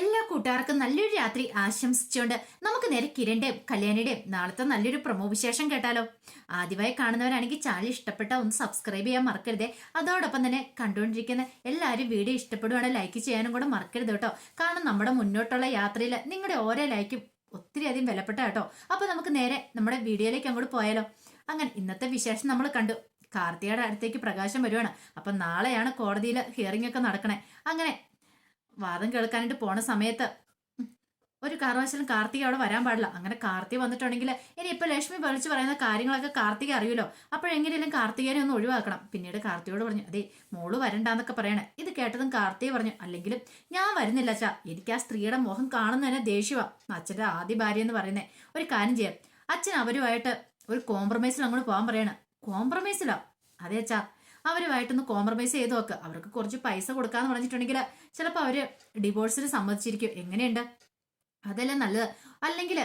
എല്ലാ കൂട്ടുകാർക്കും നല്ലൊരു രാത്രി ആശംസിച്ചുകൊണ്ട് നമുക്ക് നേരെ കിരണിന്റെയും കല്യാണിയുടെയും നാളത്തെ നല്ലൊരു പ്രമോ വിശേഷം കേട്ടാലോ. ആദ്യമായി കാണുന്നവരാണെങ്കിൽ ചാനൽ ഇഷ്ടപ്പെട്ട ഒന്ന് സബ്സ്ക്രൈബ് ചെയ്യാൻ മറക്കരുതേ. അതോടൊപ്പം തന്നെ കണ്ടുകൊണ്ടിരിക്കുന്ന എല്ലാവരും വീഡിയോ ഇഷ്ടപ്പെടുവാണെങ്കിൽ ലൈക്ക് ചെയ്യാനും കൂടെ മറക്കരുത് കേട്ടോ. കാരണം നമ്മുടെ മുന്നോട്ടുള്ള യാത്രയിൽ നിങ്ങളുടെ ഓരോ ലൈക്കും ഒത്തിരി അധികം വിലപ്പെട്ട കേട്ടോ. അപ്പൊ നമുക്ക് നേരെ നമ്മുടെ വീഡിയോയിലേക്ക് അങ്ങോട്ട് പോയാലോ. അങ്ങനെ ഇന്നത്തെ വിശേഷം നമ്മൾ കണ്ടു. കാർത്തികയുടെ അടുത്തേക്ക് പ്രകാശം വരുവാണ്. അപ്പൊ നാളെയാണ് കോടതിയിൽ ഹിയറിംഗ് ഒക്കെ നടക്കണേ. അങ്ങനെ വാദം കേൾക്കാനായിട്ട് പോണ സമയത്ത് ഒരു കാരണവശാലും കാർത്തിക അവിടെ വരാൻ പാടില്ല. അങ്ങനെ കാർത്തിക വന്നിട്ടുണ്ടെങ്കിൽ ഇനി ഇപ്പൊ ലക്ഷ്മി വലിച്ചു പറയുന്ന കാര്യങ്ങളൊക്കെ കാർത്തിക അറിയുമല്ലോ. അപ്പോഴെങ്ങനെയും കാർത്തികനെ ഒന്ന് ഒഴിവാക്കണം. പിന്നീട് കാർത്തികയോട് പറഞ്ഞു അതെ മോൾ വരണ്ടാന്നൊക്കെ പറയണേ. ഇത് കേട്ടതും കാർത്തിക പറഞ്ഞു അല്ലെങ്കിലും ഞാൻ വരുന്നില്ല അച്ഛാ. എനിക്ക് ആ സ്ത്രീയുടെ മുഖം കാണുന്നതന്നെ ദേഷ്യവാ. അച്ഛന്റെ ആദ്യ ഭാര്യ എന്ന് പറയുന്നേ. ഒരു കാര്യം ചെയ്യാം. അച്ഛൻ അവരുമായിട്ട് ഒരു കോംപ്രമൈസിൽ അങ്ങോട്ട് പോകാൻ പറയണം. കോംപ്രമൈസിലോ അതെ അച്ഛാ. അവരുമായിട്ടൊന്ന് കോംപ്രമൈസ് ചെയ്ത് നോക്കുക അവർക്ക് കുറച്ച് പൈസ കൊടുക്കാന്ന് പറഞ്ഞിട്ടുണ്ടെങ്കിൽ ചിലപ്പോൾ അവർ ഡിവോഴ്സിന് സമ്മതിച്ചിരിക്കും. എങ്ങനെയുണ്ട്? അതല്ലേ നല്ലത്. അല്ലെങ്കിൽ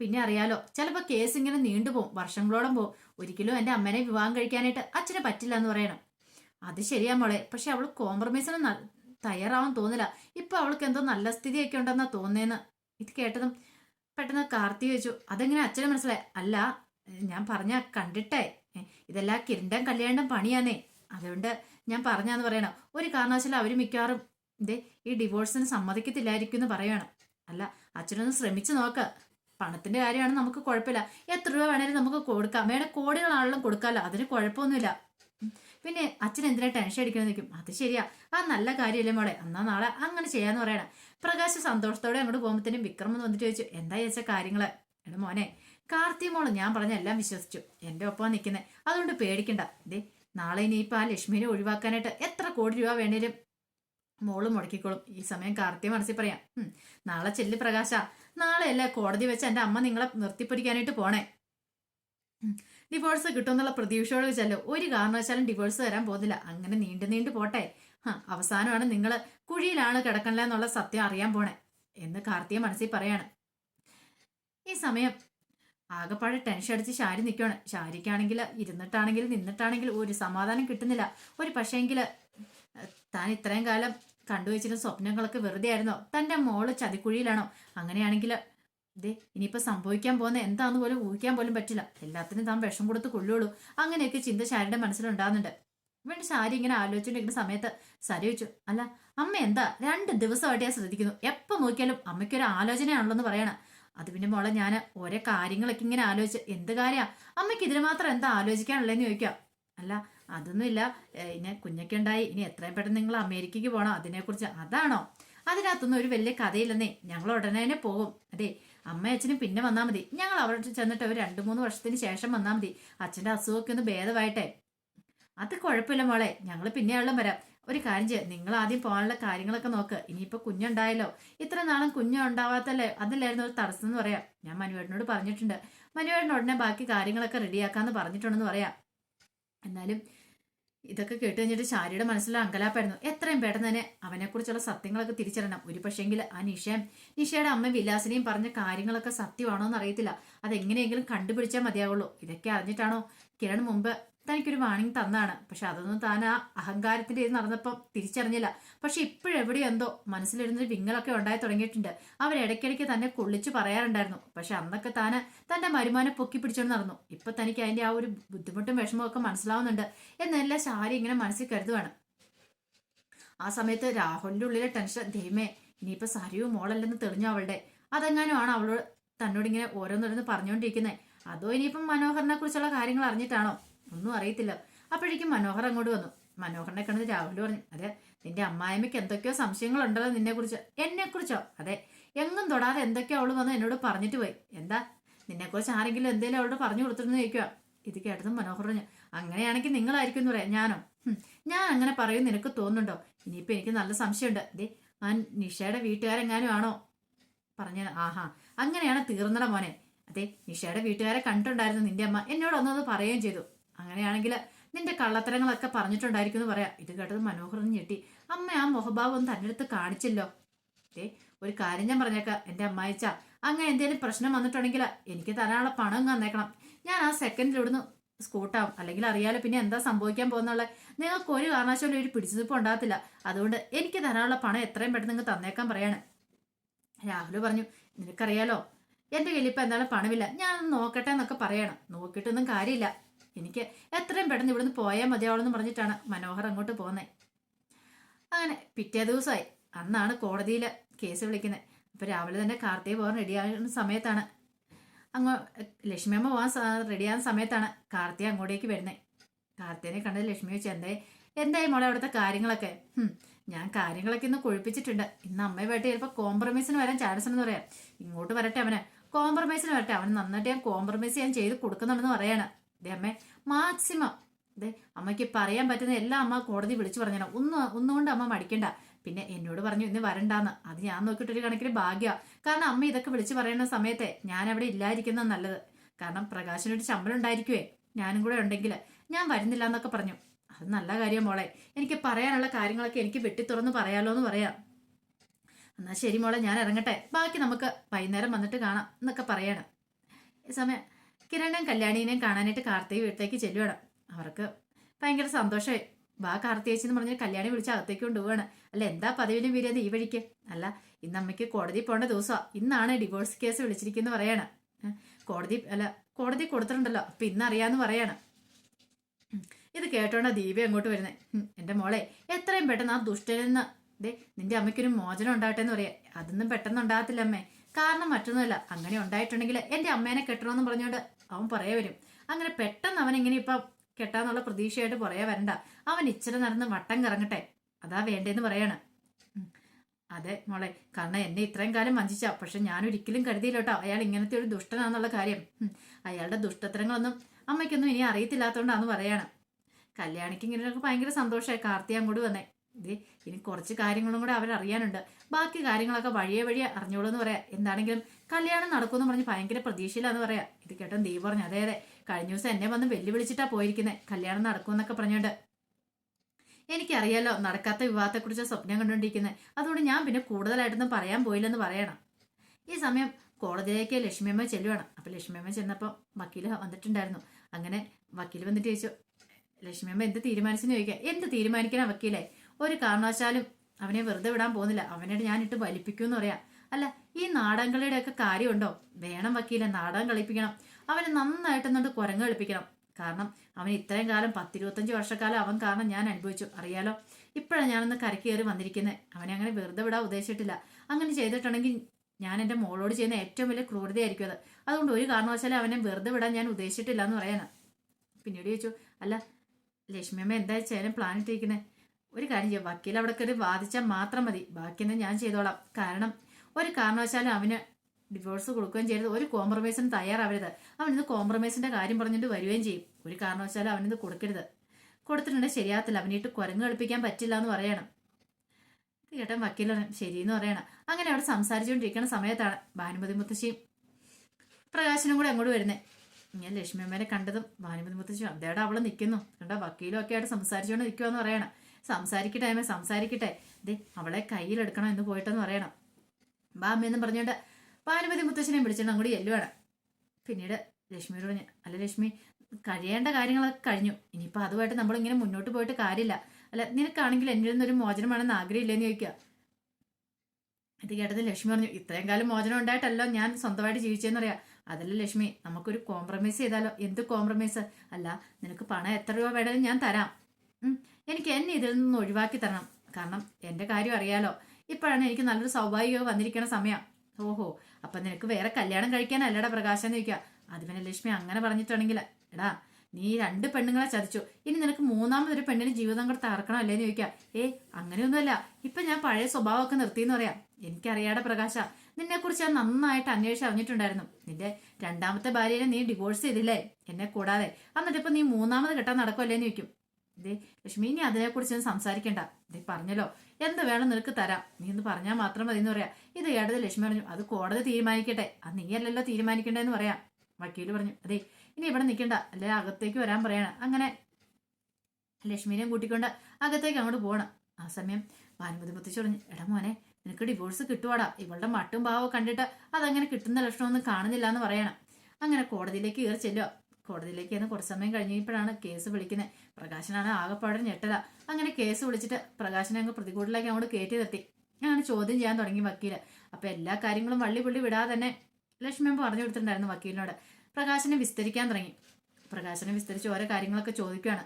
പിന്നെ അറിയാലോ ചിലപ്പോൾ കേസ് ഇങ്ങനെ നീണ്ടുപോകും വർഷങ്ങളോളം പോകും ഒരിക്കലും എന്റെ അമ്മനെ വിവാഹം കഴിക്കാനായിട്ട് അച്ഛനെ പറ്റില്ല എന്ന് പറയണം. അത് ശരിയാ മോളെ. പക്ഷെ അവൾ കോംപ്രമൈസിന് തയ്യാറാവാൻ തോന്നില്ല. ഇപ്പൊ അവൾക്ക് എന്തോ നല്ല സ്ഥിതിയൊക്കെ ഉണ്ടെന്നാ തോന്നേന്ന് ഇത് കേട്ടതും പെട്ടെന്ന് കാർത്തി വെച്ചു അതെങ്ങനെ അച്ഛനെ മനസ്സിലായി? അല്ല ഞാൻ പറഞ്ഞ കണ്ടിട്ടേ. ഇതെല്ലാം കിരണ്ടൻ കല്യാണം പണിയാന്നേ. അതുകൊണ്ട് ഞാൻ പറഞ്ഞാന്ന് പറയണം. ഒരു കാരണവശാലും അവർ മിക്കവാറും ഇതേ ഈ ഡിവോഴ്സിന് സമ്മതിക്കത്തില്ലായിരിക്കും എന്ന് പറയണം. അല്ല അച്ഛനൊന്ന് ശ്രമിച്ചു നോക്ക്. പണത്തിന്റെ കാര്യമാണ് നമുക്ക് കുഴപ്പമില്ല. എത്ര രൂപ വേണേലും നമുക്ക് കൊടുക്കാം. വേണ കോടികളാണെങ്കിലും കൊടുക്കാമല്ലോ അതിന് കുഴപ്പമൊന്നുമില്ല. പിന്നെ അച്ഛൻ എന്തിനാ ടെൻഷൻ അടിക്കണം നിൽക്കും അത് ശരിയാ. ആ നല്ല കാര്യമല്ലേ മോളെ. എന്നാ നാളെ അങ്ങനെ ചെയ്യാന്ന് പറയണം. പ്രകാശ് സന്തോഷത്തോടെ അങ്ങോട്ട് പോകുമ്പോഴത്തേനും വിക്രം വന്നിട്ട് ചോദിച്ചു എന്താ ചോദിച്ച കാര്യങ്ങൾ? എടാ മോനെ കാർത്തി മോൾ ഞാൻ പറഞ്ഞ എല്ലാം വിശ്വസിച്ചു. എന്റെ ഒപ്പം നിൽക്കുന്നത് അതുകൊണ്ട് പേടിക്കണ്ട. ദേ നാളെ ഇനിയിപ്പോ ആ ലക്ഷ്മിനെ ഒഴിവാക്കാനായിട്ട് എത്ര കോടി രൂപ വേണേലും മോൾ മുടക്കിക്കോളും. ഈ സമയം കാർത്തി മനസ്സിൽ പറയാം. നാളെ ചെല്ലി പ്രകാശ. നാളെ അല്ലേ കോടതി വെച്ച് എന്റെ അമ്മ നിങ്ങളെ നിർത്തിപ്പിടിക്കാനായിട്ട് പോണേ? ഡിവോഴ്സ് കിട്ടുമെന്നുള്ള പ്രതീക്ഷയോട് വെച്ചല്ലോ ഒരു കാരണവശാലും ഡിവോഴ്സ് തരാൻ പോകുന്നില്ല. അങ്ങനെ നീണ്ടു നീണ്ടു പോട്ടെ. ആ അവസാനമാണ് നിങ്ങൾ കുഴിയിലാണ് കിടക്കണില്ല എന്നുള്ള സത്യം അറിയാൻ പോണേ. എന്ന് കാർത്തിയ മനസ്സിൽ പറയാണ്. ഈ സമയം ആകെപ്പാടെ ടെൻഷൻ അടിച്ച് ശാരി നിൽക്കുകയാണ് ശാരിക്കാണെങ്കിൽ ഇരുന്നിട്ടാണെങ്കിൽ നിന്നിട്ടാണെങ്കിൽ ഒരു സമാധാനം കിട്ടുന്നില്ല. ഒരു പക്ഷേങ്കിൽ താൻ ഇത്രയും കാലം കണ്ടുവച്ചിരുന്ന സ്വപ്നങ്ങളൊക്കെ വെറുതെ ആയിരുന്നോ? തന്റെ മോൾ ചതിക്കുഴിയിലാണോ? അങ്ങനെയാണെങ്കിൽ ഇതേ ഇനിയിപ്പോൾ സംഭവിക്കാൻ പോകുന്ന എന്താന്ന് പോലും ഊഹിക്കാൻ പോലും പറ്റില്ല. എല്ലാത്തിനും താൻ വിഷം കൊടുത്ത് കൊള്ളുള്ളൂ അങ്ങനെയൊക്കെ ചിന്ത ശാരിയുടെ മനസ്സിലുണ്ടാകുന്നുണ്ട്. വേണ്ട ശാരി ഇങ്ങനെ ആലോചിച്ചുകൊണ്ടിരിക്കുന്ന സമയത്ത് സരി വെച്ചു അല്ല അമ്മ എന്താ? രണ്ട് ദിവസമായിട്ട് ഞാൻ ശ്രദ്ധിക്കുന്നു. എപ്പോൾ നോക്കിയാലും അമ്മയ്ക്കൊരു ആലോചനയാണല്ലോ എന്ന് പറയണം. അത് പിന്നെ മോളെ ഞാൻ ഓരോ കാര്യങ്ങളൊക്കെ ഇങ്ങനെ ആലോചിച്ച് എന്ത് കാര്യമാ അമ്മയ്ക്ക് ഇതിന് മാത്രം എന്താ ആലോചിക്കാനുള്ളതെന്ന് ചോദിക്കാം അല്ല അതൊന്നുമില്ല. ഇനി കുഞ്ഞൊക്കെ ഉണ്ടായി. ഇനി എത്രയും പെട്ടെന്ന് നിങ്ങൾ അമേരിക്കയ്ക്ക് പോകണം അതിനെക്കുറിച്ച്. അതാണോ? അതിനകത്തൊന്നും ഒരു വലിയ കഥയില്ലെന്നേ. ഞങ്ങൾ ഉടനെ തന്നെ പോകും. അതെ അമ്മ അച്ഛനും പിന്നെ വന്നാൽ മതി. ഞങ്ങൾ അവിടെ ചെന്നിട്ട് ഒരു രണ്ട് മൂന്ന് വർഷത്തിന് ശേഷം വന്നാൽ മതി. അച്ഛന്റെ അസുഖമൊക്കെ ഒന്ന് ഭേദമായിട്ടെ. അത് കുഴപ്പമില്ല മോളെ. ഞങ്ങൾ പിന്നെ ആളും വരാം. ഒരു കാര്യം ചെയ്യാം. നിങ്ങൾ ആദ്യം പോകാനുള്ള കാര്യങ്ങളൊക്കെ നോക്ക്. ഇനിയിപ്പോ കുഞ്ഞുണ്ടായല്ലോ. ഇത്ര നാളും കുഞ്ഞുണ്ടാവാത്തല്ലേ? അതല്ലായിരുന്നു ഒരു തടസ്സം എന്ന് പറയാം. ഞാൻ മനുവേട്ടനോട് പറഞ്ഞിട്ടുണ്ട്. മനുവേട്ടൻ ഉടനെ ബാക്കി കാര്യങ്ങളൊക്കെ റെഡിയാക്കാന്ന് പറഞ്ഞിട്ടുണ്ടെന്ന് പറയാം. എന്നാലും ഇതൊക്കെ കേട്ട് കഴിഞ്ഞിട്ട് ശാരിയുടെ മനസ്സിൽ അങ്കലാപ്പായിരുന്നു. എത്രയും പെട്ടെന്ന് തന്നെ അവനെക്കുറിച്ചുള്ള സത്യങ്ങളൊക്കെ തിരിച്ചറിയണം. ഒരു പക്ഷേങ്കിൽ ആ നിഷയം നിഷയുടെ അമ്മ വിലാസിനെയും പറഞ്ഞ കാര്യങ്ങളൊക്കെ സത്യമാണോ എന്ന് അറിയത്തില്ല അതെങ്ങനെയെങ്കിലും കണ്ടുപിടിച്ചാൽ മതിയാവുള്ളൂ. ഇതൊക്കെ അറിഞ്ഞിട്ടാണോ കിരൺ മുമ്പ് തനിക്കൊരു വാണിംഗ് തന്നാണ്. പക്ഷെ അതൊന്നും താൻ ആ അഹങ്കാരത്തിന്റെ ഇത് നടന്നപ്പം തിരിച്ചറിഞ്ഞില്ല. പക്ഷെ ഇപ്പോഴെവിടെയോ എന്തോ മനസ്സിലിരുന്നൊരു വിങ്ങലൊക്കെ ഉണ്ടായി തുടങ്ങിയിട്ടുണ്ട്. അവരിടയ്ക്കിടയ്ക്ക് തന്നെ കൊള്ളിച്ചു പറയാറുണ്ടായിരുന്നു. പക്ഷെ അന്നൊക്കെ താൻ തന്റെ മരുമാനെ പൊക്കി പിടിച്ചോണ്ട് നടന്നു. ഇപ്പൊ തനിക്ക് അതിന്റെ ആ ഒരു ബുദ്ധിമുട്ടും വിഷമവും ഒക്കെ മനസ്സിലാവുന്നുണ്ട്. എന്നെല്ലാം ശാരി ഇങ്ങനെ മനസ്സിൽ കരുതുവാണ്. ആ സമയത്ത് രാഹുലിന്റെ ഉള്ളിലെ ടെൻഷൻ ദൈവമേ ഇനിയിപ്പോ സരിയും മോളല്ലെന്ന് തെളിഞ്ഞു അവളുടെ. അതെങ്ങാനും ആണ് അവളോട് തന്നോട് ഇങ്ങനെ ഓരോന്നോരോന്ന് പറഞ്ഞുകൊണ്ടിരിക്കുന്നത്. അതോ ഇനിയിപ്പം മനോഹറിനെ കുറിച്ചുള്ള കാര്യങ്ങൾ അറിഞ്ഞിട്ടാണോ? ഒന്നും അറിയത്തില്ല. അപ്പോഴേക്കും മനോഹർ അങ്ങോട്ട് വന്നു. മനോഹറിനെ കണ്ടത് രാഹുൽ പറഞ്ഞു അതെ നിന്റെ അമ്മായിമ്മയ്ക്ക് എന്തൊക്കെയോ സംശയങ്ങളുണ്ടല്ലോ നിന്നെ കുറിച്ച് എന്നെ കുറിച്ചോ അതെ എങ്ങും തൊടാതെ എന്തൊക്കെയോ അവൾ വന്ന് എന്നോട് പറഞ്ഞിട്ട് പോയി. എന്താ നിന്നെ കുറിച്ച് ആരെങ്കിലും എന്തെങ്കിലും അവളോട് പറഞ്ഞു കൊടുത്തിരുന്നു ചോദിക്കുക ഇത് കേട്ടതും മനോഹർ പറഞ്ഞു അങ്ങനെയാണെങ്കിൽ നിങ്ങളായിരിക്കും എന്ന് പറയാം ഞാനോ? ഞാൻ അങ്ങനെ പറയും നിനക്ക് തോന്നുന്നുണ്ടോ? ഇനിയിപ്പോ എനിക്ക് നല്ല സംശയമുണ്ട്. ദേ ആ നിഷയുടെ വീട്ടുകാരെങ്ങാനും ആണോ? പറഞ്ഞത് ആഹാ അങ്ങനെയാണ് തീർന്നട മോനെ. അതെ നിഷയുടെ വീട്ടുകാരെ കണ്ടിട്ടുണ്ടായിരുന്നു നിന്റെ അമ്മ. എന്നോട് ഒന്നത് പറയുകയും ചെയ്തു. അങ്ങനെയാണെങ്കിൽ നിന്റെ കള്ളത്തരങ്ങളൊക്കെ പറഞ്ഞിട്ടുണ്ടായിരിക്കും എന്ന് പറയാം. ഇത് കേട്ടത് മനോഹരൻ ഞെട്ടി. അമ്മ ആ മുഖഭാവം ഒന്ന് തന്റെ അടുത്ത് കാണിച്ചല്ലോ. ഏ ഒരു കാര്യം ഞാൻ പറഞ്ഞേക്കാം. എന്റെ അമ്മായിച്ച അങ്ങനെ എന്തെങ്കിലും പ്രശ്നം വന്നിട്ടുണ്ടെങ്കിൽ എനിക്ക് തരാനുള്ള പണം തന്നേക്കണം. ഞാൻ ആ സെക്കൻഡിൽ ഇവിടുന്ന് സ്കൂട്ടാവും. അല്ലെങ്കിൽ അറിയാലോ പിന്നെ എന്താ സംഭവിക്കാൻ പോകുന്നുള്ള നിങ്ങൾക്ക് ഒരു കാരണവശാലും ഒരു പിടിച്ചുനിപ്പ് ഉണ്ടാകത്തില്ല. അതുകൊണ്ട് എനിക്ക് തരാനുള്ള പണം എത്രയും പെട്ടെന്ന് നിങ്ങൾക്ക് തന്നേക്കാൻ പറയാണ്. രാഹുൽ പറഞ്ഞു നിനക്കറിയാലോ എന്റെ കയ്യിൽ ഇപ്പൊ എന്തായാലും പണമില്ല. ഞാനൊന്ന് നോക്കട്ടെ എന്നൊക്കെ പറയണം. നോക്കിയിട്ടൊന്നും കാര്യമില്ല. എനിക്ക് എത്രയും പെട്ടെന്ന് ഇവിടുന്ന് പോയാൽ മതിയാവുള്ളൂ പറഞ്ഞിട്ടാണ് മനോഹർ അങ്ങോട്ട് പോകുന്നത് അങ്ങനെ പിറ്റേ ദിവസമായി അന്നാണ് കോടതിയിൽ കേസ് വിളിക്കുന്നത് അപ്പോൾ രാവിലെ തന്നെ കാർത്തിക പോകാൻ റെഡിയാകുന്ന സമയത്താണ്. അങ്ങ് ലക്ഷ്മിയമ്മ പോകാൻ റെഡിയാകുന്ന സമയത്താണ് കാർത്തിക അങ്ങോട്ടേക്ക് വരുന്നത് കാർത്തികനെ കണ്ടത് ലക്ഷ്മി വെച്ച് എന്തേ? എന്തായി മോളെ അവിടുത്തെ കാര്യങ്ങളൊക്കെ? ഞാൻ കാര്യങ്ങളൊക്കെ ഇന്ന് കൊഴിപ്പിച്ചിട്ടുണ്ട്. ഇന്ന് അമ്മയുമായിട്ട് ചിലപ്പോൾ കോംപ്രമൈസിന് വരാൻ ചാൻസ് എന്ന് പറയാം. ഇങ്ങോട്ട് വരട്ടെ അവന്. കോംപ്രമൈസിന് വരട്ടെ. അവന് നന്നായിട്ട് ഞാൻ കോംപ്രമൈസ് ഞാൻ ചെയ്ത് കൊടുക്കുന്നുണ്ടെന്ന് പറയാണ്. ദേ അമ്മേ മാക്സിമം. ദേ അമ്മയ്ക്ക് പറയാൻ പറ്റുന്ന എല്ലാം അമ്മ കോടതി വിളിച്ചു പറഞ്ഞാൽ ഒന്ന് ഒന്നുകൊണ്ട് അമ്മ മടിക്കണ്ട. പിന്നെ എന്നോട് പറഞ്ഞു ഇന്ന് വരണ്ടാന്ന്. അത് ഞാൻ നോക്കിയിട്ടൊരു കണക്കിന് ഭാഗ്യമാണ് കാരണം അമ്മ ഇതൊക്കെ വിളിച്ചു പറയുന്ന സമയത്തെ ഞാൻ അവിടെ ഇല്ലായിരിക്കുന്ന നല്ലത്. കാരണം പ്രകാശനൊരു ശമ്പളം ഉണ്ടായിരിക്കുവേ. ഞാനും കൂടെ ഉണ്ടെങ്കിൽ ഞാൻ വരുന്നില്ല എന്നൊക്കെ പറഞ്ഞു. അത് നല്ല കാര്യം മോളെ. എനിക്ക് പറയാനുള്ള കാര്യങ്ങളൊക്കെ എനിക്ക് വെട്ടി തുറന്ന് പറയാലോ എന്ന് പറയാം. എന്നാ ശരി മോളെ ഞാൻ ഇറങ്ങട്ടെ. ബാക്കി നമുക്ക് വൈകുന്നേരം വന്നിട്ട് കാണാം എന്നൊക്കെ പറയാണ്. ഈ സമയം കിരണയും കല്യാണീനെയും കാണാനായിട്ട് കാർത്തിക വീട്ടിലേക്ക് ചെല്ലുവാണ്. അവർക്ക് ഭയങ്കര സന്തോഷമായി. വാ കാർത്തിയേച്ചി എന്ന് പറഞ്ഞ് കല്യാണി വിളിച്ച് അകത്തേക്ക് കൊണ്ടുപോവാണ്. അല്ല എന്താ പതിവിനും വീരത് ഈ വഴിക്ക്? അല്ല ഇന്ന് അമ്മയ്ക്ക് കോടതി പോകേണ്ട ദിവസമാണ് ഇന്നാണ് ഡിവോഴ്സ് കേസ് വിളിച്ചിരിക്കുന്നത് പറയാണ്. കോടതി അല്ല കോടതി കൊടുത്തിട്ടുണ്ടല്ലോ. അപ്പൊ ഇന്ന് അറിയാന്ന് പറയാണ്. ഇത് കേട്ടോണ്ടാ ദീപ അങ്ങോട്ട് വരുന്നത് എന്റെ മോളെ എത്രയും പെട്ടെന്ന് ആ ദുഷ്ടനിൽ നിന്ന് ദേ നിന്റെ അമ്മയ്ക്കൊരു മോചനം ഉണ്ടാകട്ടെ എന്ന് പറയാ. അതൊന്നും പെട്ടെന്ന് ഉണ്ടാകത്തില്ല അമ്മേ. കാരണം മറ്റൊന്നുമല്ല. അങ്ങനെ ഉണ്ടായിട്ടുണ്ടെങ്കിൽ എന്റെ അമ്മേനെ കെട്ടണമെന്ന് പറഞ്ഞുകൊണ്ട് അവൻ പറയാ വരും. അങ്ങനെ പെട്ടെന്ന് അവൻ ഇങ്ങനെ ഇപ്പം കെട്ടാന്നുള്ള പ്രതീക്ഷയായിട്ട് പറയാ വരണ്ട. അവൻ ഇച്ചിരി നടന്ന് വട്ടം കറങ്ങട്ടെ. അതാ വേണ്ടേന്ന് പറയാണ്. അതെ മോളെ കാരണം എന്നെ ഇത്രയും കാലം വഞ്ചിച്ച. പക്ഷെ ഞാൻ ഒരിക്കലും കരുതിയില്ല കേട്ടോ അയാൾ ഇങ്ങനത്തെ ഒരു ദുഷ്ടനാന്നുള്ള കാര്യം. അയാളുടെ ദുഷ്ടത്തരങ്ങളൊന്നും അമ്മയ്ക്കൊന്നും ഇനി അറിയത്തില്ലാത്തതുകൊണ്ടാന്ന് പറയാണ്. കല്യാണിക്ക് ഇങ്ങനെയൊക്കെ ഭയങ്കര സന്തോഷമായി കാർത്തിയാൻ കൂടി വന്നേ. ഇനി കുറച്ച് കാര്യങ്ങളും കൂടെ അവരറിയാനുണ്ട്. ബാക്കി കാര്യങ്ങളൊക്കെ വഴിയെ വഴിയെ അറിഞ്ഞോളൂ എന്ന് പറയാം. എന്താണെങ്കിലും കല്യാണം നടക്കുമെന്ന് പറഞ്ഞ് ഭയങ്കര പ്രതീക്ഷയിലാന്ന് പറയാം. ഇത് കേട്ടോ ദീപ് പറഞ്ഞു അതെ അതെ കഴിഞ്ഞ ദിവസം എന്നെ വന്ന് വെല്ലുവിളിച്ചിട്ടാ പോയിരിക്കുന്നത് കല്യാണം നടക്കുമെന്നൊക്കെ പറഞ്ഞോണ്ട്. എനിക്കറിയാലോ നടക്കാത്ത വിവാഹത്തെക്കുറിച്ച് സ്വപ്നം കണ്ടുകൊണ്ടിരിക്കുന്നത് അതുകൊണ്ട് ഞാൻ പിന്നെ കൂടുതലായിട്ടൊന്നും പറയാൻ പോയില്ലെന്ന് പറയണം. ഈ സമയം കോടതിയിലേക്ക് ലക്ഷ്മിയമ്മ ചെല്ലുവാണ്. അപ്പൊ ലക്ഷ്മിയമ്മ ചെന്നപ്പോൾ വക്കീൽ വന്നിട്ടുണ്ടായിരുന്നു. അങ്ങനെ വക്കീൽ വന്നിട്ട് ചോദിച്ചു ലക്ഷ്മിയമ്മ എന്ത് തീരുമാനിച്ചെന്ന് ചോദിക്കുക എന്ത് തീരുമാനിക്കണം വക്കീലെ? ഒരു കാരണവശാലും അവനെ വെറുതെ വിടാൻ പോകുന്നില്ല. അവനോട് ഞാൻ ഇട്ട് വലിപ്പിക്കുമെന്ന് പറയാം. അല്ല ഈ നാടൻകളിയുടെ ഒക്കെ കാര്യമുണ്ടോ? വേണം വക്കീലെ നാടകം കളിപ്പിക്കണം. അവനെ നന്നായിട്ടൊന്നുകൊണ്ട് കുരങ്ങ് കളിപ്പിക്കണം. കാരണം അവൻ ഇത്രയും കാലം പത്തിരുപത്തഞ്ച് വർഷക്കാലം അവൻ കാരണം ഞാൻ അനുഭവിച്ചു. അറിയാലോ? ഇപ്പോഴാണ് ഞാനൊന്ന് കരക്ക് കയറി വന്നിരിക്കുന്നത് അവനെ അങ്ങനെ വെറുതെ വിടാൻ ഉദ്ദേശിച്ചിട്ടില്ല. അങ്ങനെ ചെയ്തിട്ടുണ്ടെങ്കിൽ ഞാൻ എന്റെ മോളോട് ചെയ്യുന്ന ഏറ്റവും വലിയ ക്രൂരതയായിരിക്കും അത്. അതുകൊണ്ട് ഒരു കാരണവശാലും അവനെ വെറുതെ വിടാൻ ഞാൻ ഉദ്ദേശിച്ചിട്ടില്ല എന്ന് പറയാനാ. പിന്നീട് ചോദിച്ചു അല്ല ലക്ഷ്മിയമ്മ എന്താ ചെയ്യാൻ പ്ലാൻ ഇട്ടിരിക്കുന്നത് ഒരു കാര്യം ചെയ്യാം. വക്കീൽ അവിടെ കയറി വാദിച്ചാൽ മാത്രം മതി. ബാക്കിയൊന്നും ഞാൻ ചെയ്തോളാം. കാരണം ഒരു കാരണവശാലും അവന് ഡിവോഴ്സ് കൊടുക്കുകയും ചെയ്യരുത്. ഒരു കോംപ്രമൈസിന് തയ്യാറാവരുത്. അവൻ ഇത് കോംപ്രമൈസിന്റെ കാര്യം പറഞ്ഞിട്ട് വരികയും ചെയ്യും. ഒരു കാരണവശാലും അവനിത് കൊടുക്കരുത്. കൊടുത്തിട്ടുണ്ടെങ്കിൽ ശരിയാകത്തില്ല. അവനീട്ട് കുരങ്ങ് കളിപ്പിക്കാൻ പറ്റില്ല എന്ന് പറയണം. കേട്ടൻ പറഞ്ഞു ശരിയെന്ന് പറയണം. അങ്ങനെ അവിടെ സംസാരിച്ചുകൊണ്ടിരിക്കുന്ന സമയത്താണ് ഭാനുമതി മുത്തശ്ശിയും പ്രകാശനും കൂടെ അങ്ങോട്ട് വരുന്നത് ഞാൻ ലക്ഷ്മി അമ്മേനെ കണ്ടതും ഭാനുമതി മുത്തശ്ശിയും അതേടെ അവൾ നിൽക്കുന്നു കണ്ടോ? വക്കീലും ഒക്കെ ആയിട്ട് സംസാരിച്ചുകൊണ്ട് നിൽക്കുമെന്ന് പറയണം. സംസാരിക്കട്ടെ അമ്മ സംസാരിക്കട്ടെ. ദേ അവളെ കയ്യിലെടുക്കണം എന്ന് പോയിട്ടെന്ന് പറയണം. ബാ അമ്മയെന്നും പറഞ്ഞുകൊണ്ട് പാനുമതി മുത്തശ്ശനെ വിളിച്ചിട്ട് അങ്ങോട്ട് ചെല്ലുവാണ്. പിന്നീട് ലക്ഷ്മിയോട് പറഞ്ഞു അല്ല ലക്ഷ്മി കഴിയേണ്ട കാര്യങ്ങളൊക്കെ കഴിഞ്ഞു. ഇനിയിപ്പോൾ അതുമായിട്ട് നമ്മളിങ്ങനെ മുന്നോട്ട് പോയിട്ട് കാര്യമില്ല. അല്ല നിനക്കാണെങ്കിൽ എന്നിൽ നിന്നൊരു മോചനം വേണമെന്ന് ആഗ്രഹമില്ലെന്ന് ചോദിക്കുക. ഇത് കേട്ടത് ലക്ഷ്മി പറഞ്ഞു ഇത്രയും കാലം മോചനം ഉണ്ടായിട്ടല്ലോ ഞാൻ സ്വന്തമായിട്ട് ജീവിച്ചതെന്ന് പറയാം. അതല്ല ലക്ഷ്മി നമുക്കൊരു കോംപ്രമൈസ് ചെയ്താലോ? എന്ത് കോംപ്രമൈസ് അല്ല നിനക്ക് പണം എത്ര രൂപ വേണമെങ്കിലും ഞാൻ തരാം. എനിക്ക് എന്നെ ഇതിൽ നിന്ന് ഒഴിവാക്കി തരണം. കാരണം എന്റെ കാര്യം അറിയാലോ. ഇപ്പോഴാണ് എനിക്ക് നല്ലൊരു സൗഭാഗ്യം വന്നിരിക്കുന്ന സമയം. ഓഹോ അപ്പൊ നിനക്ക് വേറെ കല്യാണം കഴിക്കാനല്ലടാ പ്രകാശം എന്ന് ചോദിക്കുക. അത് പിന്നെ ലക്ഷ്മി അങ്ങനെ പറഞ്ഞിട്ടുണ്ടെങ്കിൽ എടാ നീ രണ്ട് പെണ്ണുങ്ങളെ ചതിച്ചു. ഇനി നിനക്ക് മൂന്നാമതൊരു പെണ്ണിന് ജീവിതം കൂടെ തകർക്കണം അല്ലേന്ന് ചോദിക്കുക. ഏ അങ്ങനെയൊന്നുമല്ല. ഇപ്പൊ ഞാൻ പഴയ സ്വഭാവമൊക്കെ നിർത്തിയെന്ന് പറയാം. എനിക്കറിയാടെ പ്രകാശ നിന്നെ കുറിച്ച് ഞാൻ നന്നായിട്ട് അന്വേഷിച്ച് അറിഞ്ഞിട്ടുണ്ടായിരുന്നു. നിന്റെ രണ്ടാമത്തെ ഭാര്യനെ നീ ഡിവോഴ്സ് ചെയ്തില്ലേ? എന്നെ കൂടാതെ. എന്നിട്ട് നീ മൂന്നാമത് കെട്ടാൻ നടക്കുമല്ലേന്ന് ചോദിക്കും. ദേ ലക്ഷ്മി ഇനി അതിനെക്കുറിച്ച് സംസാരിക്കണ്ട. ദേ പറഞ്ഞല്ലോ. എന്ത് വേണം നിനക്ക് തരാം. നീ എന്ന് പറഞ്ഞാൽ മാത്രം മതി എന്ന് പറയാം. ഇത് കേട്ടത് ലക്ഷ്മി പറഞ്ഞു അത് കോടതി തീരുമാനിക്കട്ടെ. അത് നീയല്ലല്ലോ തീരുമാനിക്കണ്ടെന്ന് പറയാം. വക്കീൽ പറഞ്ഞു അതെ ഇനി ഇവിടെ നിൽക്കണ്ട അല്ലെ അകത്തേക്ക് വരാൻ പറയണം. അങ്ങനെ ലക്ഷ്മിനെയും കൂട്ടിക്കൊണ്ട് അകത്തേക്ക് അങ്ങോട്ട് പോകണം ആ സമയം ഭാനുമതി മുത്തശ്ശി പറഞ്ഞു എടാ മോനെ നിനക്ക് ഡിവോഴ്സ് കിട്ടുവാടാ. ഇവളുടെ മട്ടും ഭാവവും കണ്ടിട്ട് അതങ്ങനെ കിട്ടുന്ന ലക്ഷണമൊന്നും കാണുന്നില്ല എന്ന് പറയണം. അങ്ങനെ കോടതിയിലേക്ക് കയറി ചെല്ലുക കോടതിയിലേക്ക് ചെന്ന് കുറച്ച് സമയം കഴിഞ്ഞപ്പോഴാണ് കേസ് വിളിക്കുന്നത് പ്രകാശനാണ് ആകെപ്പാടെ ഞെട്ടല. അങ്ങനെ കേസ് വിളിച്ചിട്ട് പ്രകാശനെ അങ്ങ് പ്രതികൂട്ടിലേക്ക് അങ്ങോട്ട് കയറ്റി നിർത്തി അങ്ങനെ ചോദ്യം ചെയ്യാൻ തുടങ്ങി വക്കീൽ. അപ്പൊ എല്ലാ കാര്യങ്ങളും വള്ളി പുള്ളി വിടാതെ തന്നെ ലക്ഷ്മി പറഞ്ഞു കൊടുത്തിട്ടുണ്ടായിരുന്നു വക്കീലിനോട്. പ്രകാശനെ വിസ്തരിക്കാൻ തുടങ്ങി. പ്രകാശനെ വിസ്തരിച്ച് ഓരോ കാര്യങ്ങളൊക്കെ ചോദിക്കുകയാണ്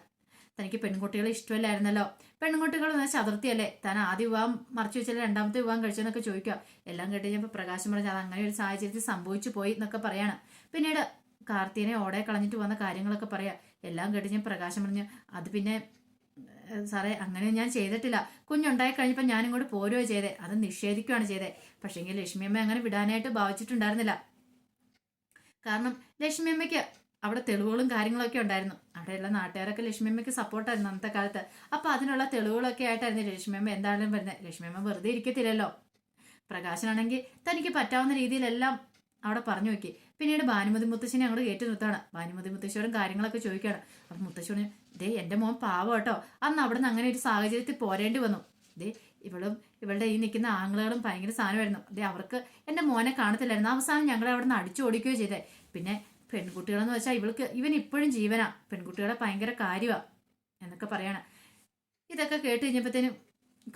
തനിക്ക് പെൺകുട്ടികളെ ഇഷ്ടമല്ലായിരുന്നല്ലോ. പെൺകുട്ടികൾ എന്ന ചതുർത്ഥിയല്ലേ? താൻ ആദ്യ വിവാഹം മറച്ചു വെച്ചാൽ രണ്ടാമത്തെ വിവാഹം കഴിച്ചെന്നൊക്കെ ചോദിക്കുക എല്ലാം കേട്ടുകഴിഞ്ഞപ്പോൾ പ്രകാശം പറഞ്ഞു അത് അങ്ങനെ ഒരു സാഹചര്യത്തിൽ സംഭവിച്ചു പോയി എന്നൊക്കെ പറയാണ്. പിന്നീട് കാർത്തിനെ ഓടെ കളഞ്ഞിട്ട് വന്ന കാര്യങ്ങളൊക്കെ പറയാ. എല്ലാം കേട്ട് ഞാൻ പ്രകാശം പറഞ്ഞു അത് പിന്നെ സാറേ അങ്ങനെ ഞാൻ ചെയ്തിട്ടില്ല. കുഞ്ഞുണ്ടായി കഴിഞ്ഞപ്പോൾ ഞാൻ ഇങ്ങോട്ട് പോരുകയോ ചെയ്തേ. അത് നിഷേധിക്കുകയാണ് ചെയ്തേ. പക്ഷേങ്കിൽ ലക്ഷ്മിയമ്മ അങ്ങനെ വിടാനായിട്ട് ഭാവിച്ചിട്ടുണ്ടായിരുന്നില്ല. കാരണം ലക്ഷ്മിയമ്മയ്ക്ക് അവിടെ തെളിവുകളും കാര്യങ്ങളൊക്കെ ഉണ്ടായിരുന്നു. അവിടെയുള്ള നാട്ടുകാരൊക്കെ ലക്ഷ്മിയമ്മയ്ക്ക് സപ്പോർട്ടായിരുന്നു അന്നത്തെ കാലത്ത്. അപ്പോൾ അതിനുള്ള തെളിവുകളൊക്കെ ആയിട്ടായിരുന്നു ലക്ഷ്മിയമ്മ എന്തായാലും വരുന്നത് ലക്ഷ്മിയമ്മ വെറുതെ ഇരിക്കത്തില്ലല്ലോ. പ്രകാശനാണെങ്കിൽ തനിക്ക് പറ്റാവുന്ന രീതിയിലെല്ലാം അവിടെ പറഞ്ഞു നോക്കി. പിന്നീട് ഭാനുമതി മുത്തശ്ശിനെ അങ്ങോട്ട് കയറ്റി നിർത്താണ് ഭാനുമതി മുത്തശ്ശിയോടും കാര്യങ്ങളൊക്കെ ചോദിക്കുകയാണ്. അപ്പൊ മുത്തശ്ശിയോട് ദേ എന്റെ മോൻ പാവം കേട്ടോ. അന്ന് അവിടെ നിന്ന് അങ്ങനെ ഒരു സാഹചര്യത്തിൽ പോരേണ്ടി വന്നു. ദേ ഇവളും ഇവളുടെ ഈ നിൽക്കുന്ന ആംഗ്ലകളും ഭയങ്കര സാധനമായിരുന്നു. ദേ അവർക്ക് എന്റെ മോനെ കാണത്തില്ലായിരുന്നു. അവസാനം ഞങ്ങൾ അവിടെ നിന്ന് അടിച്ചു ഓടിക്കുകയോ ചെയ്തേ. പിന്നെ പെൺകുട്ടികളെന്ന് വെച്ചാൽ ഇവൾക്ക് ഇവൻ ഇപ്പോഴും ജീവനാ. പെൺകുട്ടികളെ ഭയങ്കര കാര്യമാ എന്നൊക്കെ പറയണം. ഇതൊക്കെ കേട്ട് കഴിഞ്ഞപ്പോഴത്തേനും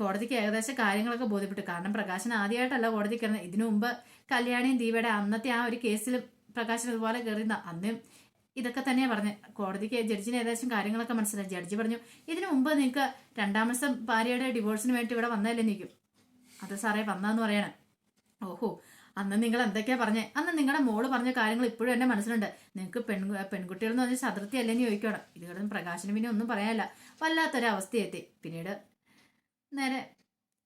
കോടതിക്ക് ഏകദേശം കാര്യങ്ങളൊക്കെ ബോധ്യപ്പെട്ടു. കാരണം പ്രകാശൻ ആദ്യമായിട്ടല്ല കോടതി കയറുന്നത് ഇതിനു മുമ്പ് കല്യാണിയും ദീപയുടെ അന്നത്തെ ആ ഒരു കേസിൽ പ്രകാശൻ ഇതുപോലെ കയറിയുന്ന അന്ന് ഇതൊക്കെ തന്നെയാണ് പറഞ്ഞത് കോടതിക്ക് ജഡ്ജിന് ഏകദേശം കാര്യങ്ങളൊക്കെ മനസ്സിലായി. ജഡ്ജി പറഞ്ഞു ഇതിനു മുമ്പ് നിങ്ങൾക്ക് രണ്ടാമത്തെ ഭാര്യയുടെ ഡിവോഴ്സിന് വേണ്ടി ഇവിടെ വന്നതല്ലേ നിൽക്കും അത് സാറേ വന്നതെന്ന് പറയണം. ഓഹോ അന്ന് നിങ്ങൾ എന്തൊക്കെയാ പറഞ്ഞേ? അന്ന് നിങ്ങളുടെ മോൾ പറഞ്ഞ കാര്യങ്ങൾ ഇപ്പോഴും എന്റെ മനസ്സിലുണ്ട്. നിങ്ങൾക്ക് പെൺ പെൺകുട്ടികൾ എന്ന് പറഞ്ഞാൽ ചതുർത്ഥി അല്ലെന്ന് ചോദിക്കണം ഇത് പ്രകാശന് പിന്നെ ഒന്നും പറയാനല്ല. വല്ലാത്തൊരവസ്ഥയെത്തി പിന്നീട് നേരെ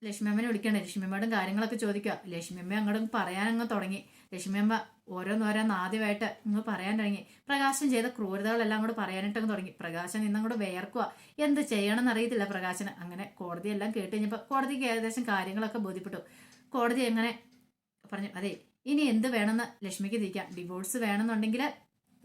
ലക്ഷ്മിയമ്മനെ വിളിക്കണേ ലക്ഷ്മിയമ്മയോടും കാര്യങ്ങളൊക്കെ ചോദിക്കുക. ലക്ഷ്മിയമ്മ അങ്ങോട്ടും പറയാനങ്ങ് തുടങ്ങി. ലക്ഷ്മിയമ്മ ഓരോന്നോരോന്ന് ആദ്യമായിട്ട് ഇങ്ങ് പറയാൻ തുടങ്ങി. പ്രകാശൻ ചെയ്ത ക്രൂരതകളെല്ലാം കൂടെ പറയാനായിട്ടങ്ങ് തുടങ്ങി. പ്രകാശൻ ഇന്നങ്ങോട്ട് വേർക്കുക എന്ത് ചെയ്യണമെന്ന് അറിയത്തില്ല പ്രകാശന്. അങ്ങനെ കോടതിയെല്ലാം കേട്ട് കഴിഞ്ഞപ്പോൾ കോടതിക്ക് ഏകദേശം കാര്യങ്ങളൊക്കെ ബോധ്യപ്പെട്ടു. കോടതി എങ്ങനെ പറഞ്ഞു അതെ ഇനി എന്ത് വേണമെന്ന് ലക്ഷ്മിക്ക് തിരിക്കാം ഡിവോഴ്സ് വേണമെന്നുണ്ടെങ്കിൽ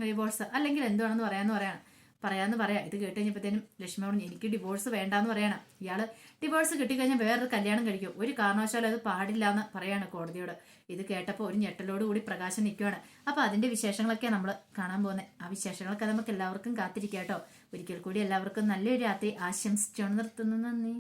ഡിവോഴ്സ് അല്ലെങ്കിൽ എന്ത് വേണമെന്ന് പറയാമെന്ന് പറയാണ്. പറയാന്ന് പറയാം. ഇത് കേട്ട് കഴിഞ്ഞപ്പോഴത്തേനും ലക്ഷ്മി പറഞ്ഞു എനിക്ക് ഡിവോഴ്സ് വേണ്ടാന്ന് പറയണം. ഇയാൾ ഡിവോഴ്സ് കിട്ടിക്കഴിഞ്ഞാൽ വേറൊരു കല്യാണം കഴിക്കും. ഒരു കാരണവശാലും അത് പാടില്ല എന്ന് പറയാണ് കോടതിയോട്. ഇത് കേട്ടപ്പോൾ ഒരു ഞെട്ടലോട് കൂടി പ്രകാശം നിൽക്കുകയാണ്. അപ്പോൾ അതിന്റെ വിശേഷങ്ങളൊക്കെ നമ്മൾ കാണാൻ പോകുന്നത് ആ വിശേഷങ്ങളൊക്കെ നമുക്ക് എല്ലാവർക്കും കാത്തിരിക്കാം കേട്ടോ. ഒരിക്കൽ കൂടി എല്ലാവർക്കും നല്ലൊരു രാത്രി ആശംസിച്ചുകൊണ്ട് നിർത്തുന്നു. നന്ദി.